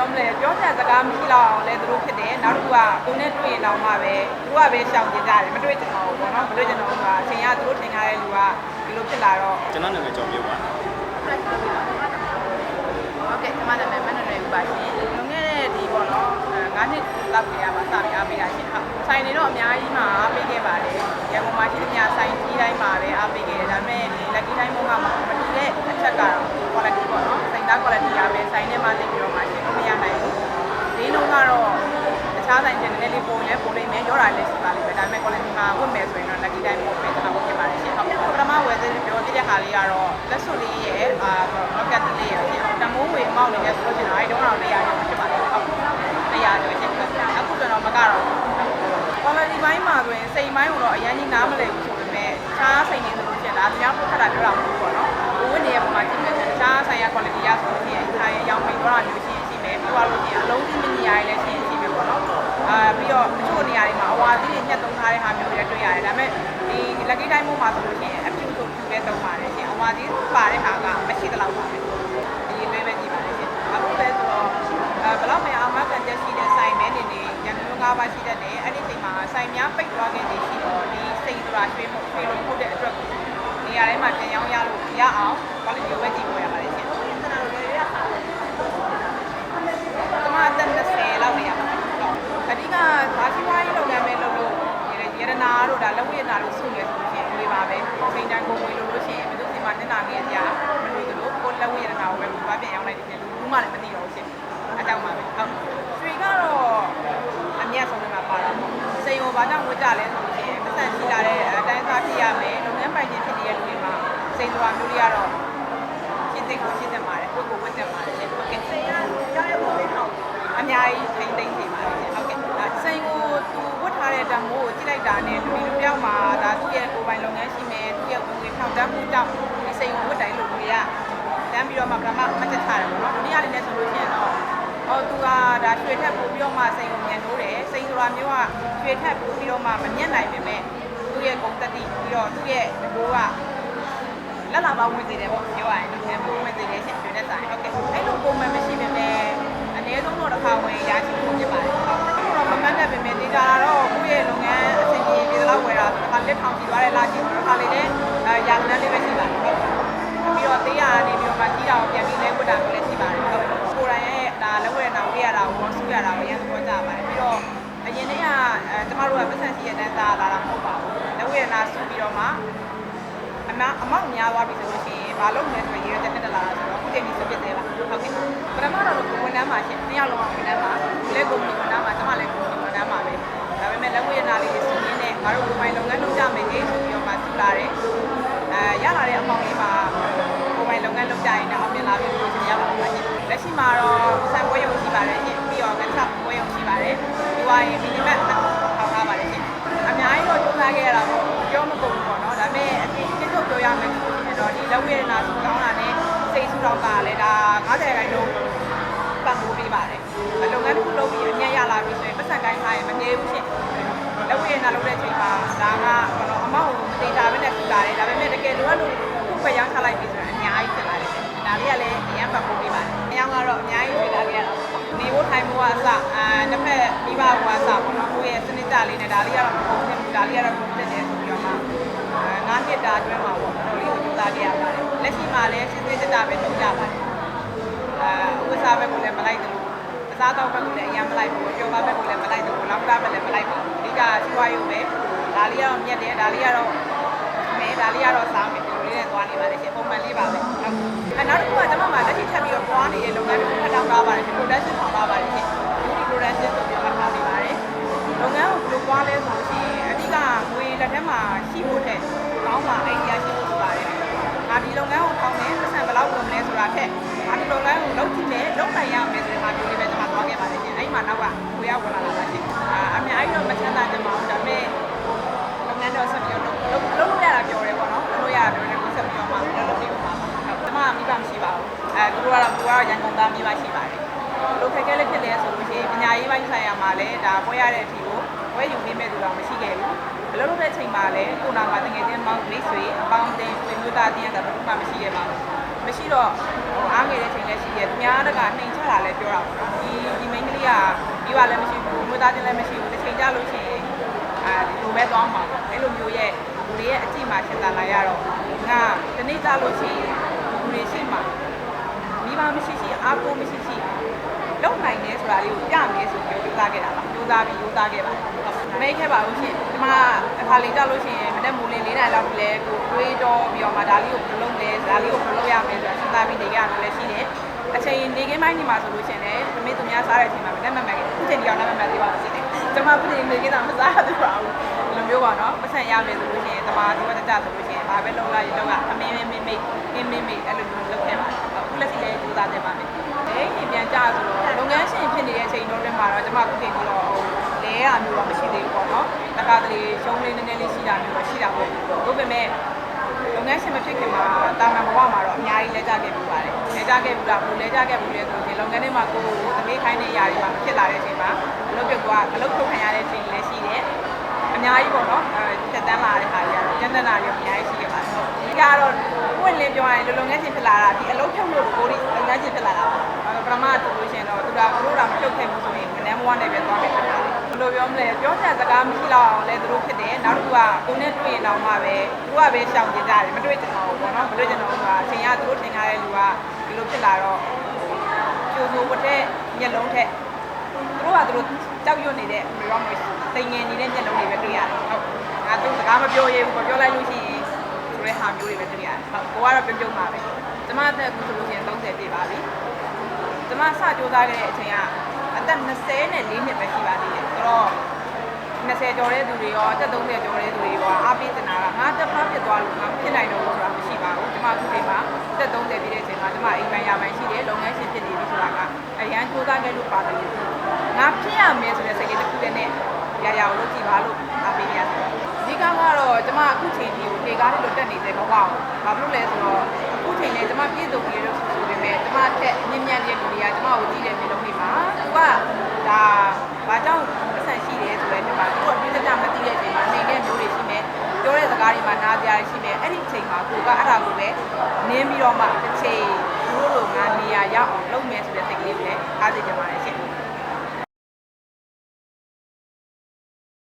ပြောမလဲပြောပြစကားမရှိတော့အောင်လဲသူတို့ဖြစ်တယ်နောက်တစ်ခုကကိုနဲ့တွေ့ရင်တော့မှပဲသူကပဲရှောင်ကျင်ကြတယ်မတွေ့ကြတော့ဘူးပေါ့နော်မတွေ့ကြတော့ဘူးကအချိန်ကသူတို့ထင်ထားတဲ့လူကဒီလိုဖြစ်လာတော့ကျွန်တော်နာမည်ကျော်မျိုးပါဟုတ်ကဲ့ကျွန်မနာမည်မနရွယ်ဦးပါရှင်လွန်ခဲ့တဲ့ဒီပေါ့နော်9နှစ်လောက်ကြာပါစပြီးအားပေးတာရှင်ဟုတ်ဆိုင်နေတော့အများကြီးမှာအားပေးခဲ့ပါတယ်ရန်ကုန်မှာရှိတဲ့ညဆိုင်ကြီးတိုင်းမှာပဲအားပေးခဲ့တယ်ဒါပေမဲ့ဒီ lucky time ဘုံကမတူတဲ့အချက်ကတော့ quality ပေါ့နော်စိတ်သား quality ကပဲဆိုင်ထဲမှာသိပြီးတော့မှရှင်မရနိုင်ဘူးဒီလုံးကတော့တ ခြားဆိုင်တွေနည်းနည်းလေးပုံလဲပုံလိမ့်မယ်ရောတာလည်းရှိပါလိမ့်မယ်ဒါပေမဲ့ quality မှာဝတ်မယ်ဆိုရင်တော့ lucky time ပုံပဲကျွန်တော်ဖြစ်ပါတယ်ရှင်ဟုတ်ပထမဝယ်သေးပြောတဲ့ခါလေးကတော့လက်စွပ်လေးရဲ့အာ rocket လေးရဲ့တမိုးဝေအမောက်လေးနဲ့ဆိုလို့ရှိရင်အဲဒီတော့တော့400ကျော်ဖြစ်ပါတယ်ဟုတ်400ကျော်ရှင်အခုကျွန်တော်မကတော့ quality ဘိုင်းမှာဆိုရင်စိန်ဘိုင်းကိုတော့အရင်ကြီးနားမလည်ဘူးဆိုပေမဲ့ခြားစိန်နေသလိုဖြစ်တာတရားပုတ်ခတ်တာပြောတာမဟုတ်ဘူးပေါ့နော်ဘဝနေရပုံမှာကြည့်မယ်ဆိုရင်ခြားဆိုင်ရ quality ရဆိုလို့ရှိရင်ခြားရရောင်းပြီးတော့တာမျိုးရှိရင်ရှိမယ်ပြီးတော့လို့ရှိရင်အလုံးကြီးမညီရည်လည်းရှိရင်ရှိမယ်ပေါ့နော်အာပြီးတော့တချို့နေရာတွေမှာအဝါသီးတွေညှက်သုံးထားတဲ့ဟာမျိုးတွေလည်းတွေ့ရတယ်ဒါပေမဲ့ဒီ lucky time မှာဆိုလို့ရှိရင်အပြူဆိုပြူပဲသုံးပါတယ်ရှင်အဝါသီးပါတဲ့ဟာကမရှိသလောက်ပါပဲဒီရွေးပဲကြည့်ပါလေရှင်အခုလဲဆိုတော့အဲဘလောက်မရအောင်မကန်တက်ရှိတဲ့ဆိုင်မဲနေနေရန်ကုန်၅ပါးရှိတတ်တယ်အဲ့ဒီချိန်မှာဆိုင်များပိတ်သွားခဲ့နေရှိတော့ဒီစိတ်ဆိုတာရွှေမှုရွှေလုံးဖို့တဲ့အတွက်ကိုနေရာတိုင်းမှာပြန်ရောင်းရလို့ရအောင် quality ပဲကြည့်ပေါ်ရပါတယ်ရှင်ကျွန်မအသက်20လောက်နေရပါမယ်အဓိကဘာစီဝိုင်းလုပ်ငန်းပဲလုပ်လို့ရတနာတို့ဒါလက်ဝိရနာတို့စုနေဆိုလို့ရှိရင်ဒီ ပါပဲစိန်တန်းကိုဝင်လို့လို့ရှိရင်ဘယ်သူစီမှာတက်နာနေကြမလို့သလိုကိုလက်ဝိရနာကိုပဲဘာပြန်ရောင်းလိုက်တယ်ဘူးမှလည်းမသိတော့ဘူးရှင်အတောက်ပါပဲဟုတ်ရွှေကတော့အမြတ်ဆုံးမှာပါတာပေါ့စိန်ကိုဘာကြောင့်ဝတ်ကြလဲဆိုလို့ရှိရင်ပတ်စံရှိလာတဲ့အတိုင်းသားဖြစ်ရမယ်လုပ်ငန်းပိုင်ခြင်းဖြစ်နေတဲ့လူတွေမှာစိန်ဆိုတာမျိုးတွေကတော့ရှင်းသိကိုရှင်းတယ်ပါတယ်ကိုကိုဝတ်တယ်ပါတယ်ရှင်ဟုတ်ကဲ့စိန်ကကြောက်ရဖို့လေးတော့အများကြီးထိမ့်သိမ့်နေပါတယ်ရှင်ဟုတ်ကဲ့စိန်ကိုသူဝတ်ထားတဲ့တံမိုးကိုကြည့်လိုက်တာနဲ့လူလူတယောက်မှာဒါသူ့ရဲ့ကိုယ်ပိုင်လုပ်ငန်း ရှိမယ်သူ့ရဲ့ဝင်ငွေထောက်တန်းမှုကြောင့်ဒီစိန်ကိုဝတ်တိုင်းလုပ်လို့ရတန်းပြီးတော့မှပထမမှတ်ချက်ချတယ်ပေါ့နော်ဒုတိယလေးနဲ့ဆိုလို့ရှိရင်တော့ဟောသူကဒါရွှေထက်ပို့ပြီးတော့မှစိန်ကိုညံနိုးတယ်စိန်ဆိုတာမျိုးကရွှေထက်ပို့ပြီးတော့မှမညံ့နိုင်ပေမဲ့သူ့ရဲ့ဂုဏ်တတိပြီးတော့သူ့ရဲ့ဒီကိုကလက်လာပါဝင်စေတယ်ပေါ့ပြောရရင်ဒီပုံဝင်စေတယ်ရှင်ရွှေနဲ့ဆိုင်ဟုတ်ကဲ့အဲ့လိုပုံမှန်မရှိပေမဲ့အနည်းဆုံးတော့တစ်ခါဝင်ရရှိဖို့ဖြစ်ပါတယ်ဟုတ်တော့မမှန်တဲ့ပေမဲ့ဒီကြတော့ကိုယ့်ရဲ့လုပ်ငန်းအဆင်ပြေပြေတော့ဝယ် တာဆိုတော့လက်ထောင်ကြည့်သွားတဲ့လာကြည့်တော့တစ်ခါလေးလည်းရာဇနန်းလေးပဲရှိပါတယ်ဟုတ်ပြီးတော့တေးရနေပြီးတော့မှကြီးတာကိုပြန်ပြီးလဲဝတ်တာမျိုးလည်းရှိပါတယ်ဟုတ်ကိုယ်တိုင်ရဲ့ဒါလက်ဝဲတာဝေးရတာကိုဆူရတာကိုရန်သဘောကျပါတယ်ပြီးတော့အရင်တည်းကအဲကျမတို့ကပတ်စံစီရတန်းသားလာတာမဟုတ်ပါဘူးလက်ဝဲနာဆူပြီးတော့မှအမအမောက်များသွားပြီဆိုလို့ရှိရင်ဘာလို့လဲဆိုရင်ရေတက်တက်လာတာဆိုတော့ခုချိန်ကြီးစွဖြစ်သေးပါဟုတ်ကဲ့ပထမတော့ဝန်ထမ်းမှာရှင်နှစ်ယောက်လုံးဝန်ထမ်းမှာလက်ကုမ္ပဏီဝန်ထမ်းမှာကျမလည်းကုမ္ပဏီဝန်ထမ်းမှာပဲဒါပေမဲ့လက်ဝဲနာလေးတွေဆူရင်းနဲ့ငါတို့ဒီပိုင်းလုပ်ငန်းလု ပ်ကြမယ်လေဆိုပြီးတော့မှဆူလာတယ်အဲရလာတဲ့အမောက်လေးမှာကိုယ်ပိုင်လုပ်ငန်းလုပ်ကြရင်တော့အောင်မြင်လာပြီလို့ရှင်ရောက်လာပါရှင်လက်ရှိမှာတော့ဆံပွဲရုံရှိပါတယ်ရှင်ပြီးတော့ကချပ်ပွဲရုံရှိပါတယ်ဒီဝိုင်းမီနီမတ်ထောက်ထားပါတယ်ရှင်အများကြီးတော့ကြိုးစားခဲ့ရတာပေါ့ပြောမကုန်ဘူးပေါ့နော်ဒါပေမဲ့အပြင်တိကျပြောရမယ်ဆိုရင်တော့ဒီလက်ဝဲနာဆူကောင်းတာနဲ့စိတ်ဆူတော့ကလည်းဒါ90ခိုင်နှုန်းပံ့ပိုးပေးပါတယ်လုပ်ငန်းတစ်ခုလုပ်ပြီးအမြတ်ရလာပြီဆိုရင်ပတ်စံတိုင်းထားရင်မငယ်ဘူးရှင်လက်ဝဲနာလုပ်တဲ့ချိန်မှာဒါကဘောနော်အ မောက်ကိုမသေးတာပဲနဲ့ဆူလာတယ်ဒါပေမဲ့တကယ်လိုအပ်လို့ခုပဲရောင်းချလိုက်ပြီဆိုရင်အများကြီးဖြစ်လာတယ်ဒါလေးကလည်းအရင်ပတ်ပိုးပေးပါတယ်အရင်ကတော့အများကြီးဖြစ်လာခဲ့ရတာနေဖို့ထိုင်ဖို့ကအစအာတစ်ဖက်မိဘကအစပေါ့နော်ကိုယ့်ရဲ့စနစ်ကြလေးနဲ့ဒါလေးကတော့မဟုတ်ဘူးဒါလေးကတော့ပုံဖြစ်တယ်ဆိုပြီးတော့မှအဲငါးနှစ်တာအတွင်းမှာပေါ့တော်တော်လေးကိုကြိုးစားခဲ့ရပါတယ်လက်ရှိမှာလည်းစစ်စစ်တက်တာပဲလုပ်ကြပါတယ်အဲဥစားဘက်ကလည်းမလိုက်တယ်လို့အစားတော့ဘက်ကလည်းအရင်မလိုက်ဘူးပြောပါဘက်ကလည်းမလိုက်တယ်လို့လောက်တာဘက်လည်းမလိုက်ပါဘူးအဓိကစီးပွားရေးပဲ ဒါလေးကတော့မြက်တယ်ဒါလေးကတော့မဲဒါလေးကတော့စားမယ်ဒီလိုလေးနဲ့သွားနေပါတယ်ရှင်ပုံမှန်လေးပါပဲဟုတ်အဲနောက်တစ်ခုကကျွန်မမှာလက်ရှိထပ်ပြီးတော့ပွားနေတဲ့လုပ်ငန်းတွေဖတ်တောင်းထားပါတယ် production ထောင်ထားပါ ရန်ကုန်သားမိဘရှိပါတယ်လိုခက်ခဲလေးဖြစ်လဲဆိုလို့ရှိရင်ပညာရေးပိုင်းဆိုင်ရာမှာလည်းဒါပွဲရတဲ့အထိကိုပွဲယူနေမဲ့သူတော့မရှိခဲ့ဘူးဘလို့လို့တဲ့အချိန်မှာလည်းကိုနာမှာတကယ်ချင်းမောင်းမိတ်ဆွေအပေါင်းအသင်းဆွေမျိုးသားတင်းတာဘာမှမရှိခဲ့ပါဘူးမရှိတော့ဟိုအားငယ်တဲ့အချိန်လည်းရှိခဲ့သူများတကနှိမ်ချတာလည်းပြောတာပေါ့နော်ဒီကမိဘလည်းမရှိဘူးမွေးသားချင်းလည်းမရှိဘူးတစ်ချိန်ကြလို့ရှိရင်အဲဒီလိုပဲသွားမှာပေါ့အဲ့လိုမျိုးရဲ့လူတွေရဲ့အကြည့်မှရှင်းတာလာရတော့ငါဒီနေ့ကြလို့ရှိရင်လူတွေရှိမှမိဘမရှိရှိ အားကိုမရှိရှိလုံနိုင်တယ်ဆိုတာလေးကိုပြမယ်ဆိုပြီးပြောသားခဲ့တာပါပြောသားပြီးပြောသားခဲ့ပါမဲခဲ့ပါလို့ရှိရင်ဒီမှာအခါလေးကြလို့ရှိရင်မနေ့မိုးလင်း၄နိုင်လောက်လဲကိုတွေးတော့ပြီးတော့မှဒါလေးကိုဘယ်လုပ်လဲဒါလေးကိုဘယ်လုပ်ရမလဲဆိုတာစဉ်းစားပြီးနေကြရတယ်လည်းရှိတယ်အချိန်နေခင်းပိုင်းဒီမှာဆိုလို့ရှိရင်လည်းသမီးသူများစားတဲ့အချိန်မှာမနဲ့မမှန်ခင်အခုချိန်ဒီအောင်နဲ့မမှန်သေးပါဘူးရှိတယ်။ကျွန်မပြင်နေခင်းတာမစားသေးပါဘူး။ဒီလိုမျိုးပါနော်။ပတ်စံရမယ်ဆိုလို့ရှိရင်တမာဒီဝတ်တကြဆိုလို့ရှိရင်ဘာပဲလုပ်လိုက်တော့ကအမင်းမင်းမင်းမိတ်မင်းမင်းမိတ်အဲ့လိုမျိုးလုပ်ခဲ့ပါတယ်။အခုလက်ရှိလည်းကြိုးစားနေပါမယ်။အဲရင် ပြန်ကြဆိုတော့လုပ်ငန်းရှင်ဖြစ်နေတဲ့အချိန်တော့တွင်မှာတော့ကျွန်မအခုချိန်ပြီးတော့လဲရမျိုးတော့မရှိသေးဘူးပေါ့နော်။တကားတလေရှုံးလေးနည်းနည်းလေးရှိတာမျိုးတော့ရှိတာပေါ့။ဒါပေမဲ့လုပ်ငန်းရှင်မဖြစ်ခင်မှာတာမန်ဘဝမှာတော့အများကြီးလဲကြခဲ့ပြီးပါတယ်။လဲကြခဲ့ဘူးလားဘယ်လိုလဲကြခဲ့ဘူးလဲဆိုရင်လုပ်ငန်းထဲမှာကိုယ်ကိုသမီးခိုင်းတဲ့ຢာတွေမှာဖြစ်လာတဲ့အချိန်မှာအလုပ်ပြုတ်သွားအလုပ်ထုတ်ခံရတဲ့အချိန်လည်းရှိတယ်။အများကြီးပေါ့နော်။အဲတက်တန်းလာတဲ့ဟာတွေကတော့ကျန်းတန်းတာတွေအများကြီးရှိခဲ့ပါတယ်။ဒီကတော့ ပွင့်လင်းပြောရရင်လုပ်ငန်းရှင်ဖြစ်လာတာဒီအလုပ်ဖြုတ်လို့ကိုယ်ဒီလုပ်ငန်းရှင်ဖြစ်လာတာပါ။အဲပရမတ်ဆိုလို့ရှိရင်တော့သူကသူတို့ကမဖြုတ်ခဲ့ဘူးဆိုရင်မနှမ်းမဝနဲ့ပဲသွားမယ်ဖြစ်တာလေ။ဘယ်လိုပြောမလဲပြောချင်စကားမရှိတော့အောင်လဲသူတို့ဖြစ်တယ်။နောက်တစ်ခုကကိုနဲ့တွေ့ရင်တော့မှပဲသူကပဲရှောင်ကြကြတယ်မတွေ့ကြတော့ဘူးပေါ့နော်။မတွေ့ကြတော့ဘူးကအချိန်ကသူတို့ထင်ထားတဲ့လူကဒီလိုဖြစ်လာတော့ကျိုးစိုးဝတ်တဲ့မျက်လုံးထက်သူတို့ကသူတို့ကြောက်ရွံ့နေတဲ့ဘယ်လိုမှတိမ်ငင်နေတဲ့မျက်လုံးတွေပဲတွေ့ရတယ်။ဟုတ်။ငါသူစကားမပြောရဘူးပြောလိုက်လို့ရှိရင်ဆိုတဲ့ ဟာမျိုးတွေပဲတွေ့ရတယ်။ဟုတ်ကိုကတော့ပြုံးပြုံးပါပဲ။ကျမအသက်အခုဆိုလို့ရှိရင်30ပြည့်ပါပြီ။ကျမစကြိုးစားခဲ့တဲ့အချိန်ကအသက်20နဲ့4နှစ်ပဲရှိပါသေးတယ်။ဆိုတော့20ကျော်တဲ့သူတွေရောအသက်30ကျော်တဲ့သူတွေရောအားပေးတင်တာကငါတက်ဖားဖြစ်သွားလို့ငါဖြစ်နိုင်တော့ဘူးဆိုတာမရှိပါဘူး။ကျမအခုချိန်မှာအသက်30ပြည့်တဲ့အချိန်မှာကျမအိမ်ပိုင်းရပိုင်းရှိတယ်လုပ်ငန်းရှင်ဖြစ်နေပြီဆိုတာကအရန်ကြိုးစားခဲ့လို့ပါတယ်။ငါဖြစ်ရမယ်ဆိုတဲ့စိတ်လေးတစ်ခုတည်းနဲ့ရရအောင်လုပ်ကြည့်ပါလို့အားပေးရစေ။အဓိကကတော့ ကျမအခုချိန်ဒီကိုနေကားလေးလိုတက်နေတဲ့ဘဝကိုဘာဖြစ်လို့လဲဆိုတော့အခုချိန်နဲ့ကျမပြည့်စုံပြီးလို့ဆိုပေမဲ့ကျမထက်မြင့်မြတ်တဲ့လူတွေကကျမကိုကြည့်တဲ့မျိုးလုံးတွေမှာသူကဒါဘာကြောင့်အဆန်ရှိတယ်ဆိုတဲ့ဒီမှာသူကပြည့်စုံကြမသိတဲ့အချိန်မှာနေတဲ့မျိုးတွေရှိမယ်ပြောတဲ့စကားတွေမှာနားကြရရှိမယ်အဲ့ဒီအချိန်မှာကိုကအဲ့ဒါကိုပဲနင်းပြီးတော့မှတစ်ချိန်သူတို့လိုငါနေရာရောက်အောင်လုပ်မယ်ဆိုတဲ့စိတ်ကလေးကိုလည်းအားသိကြပါတယ်ရှင်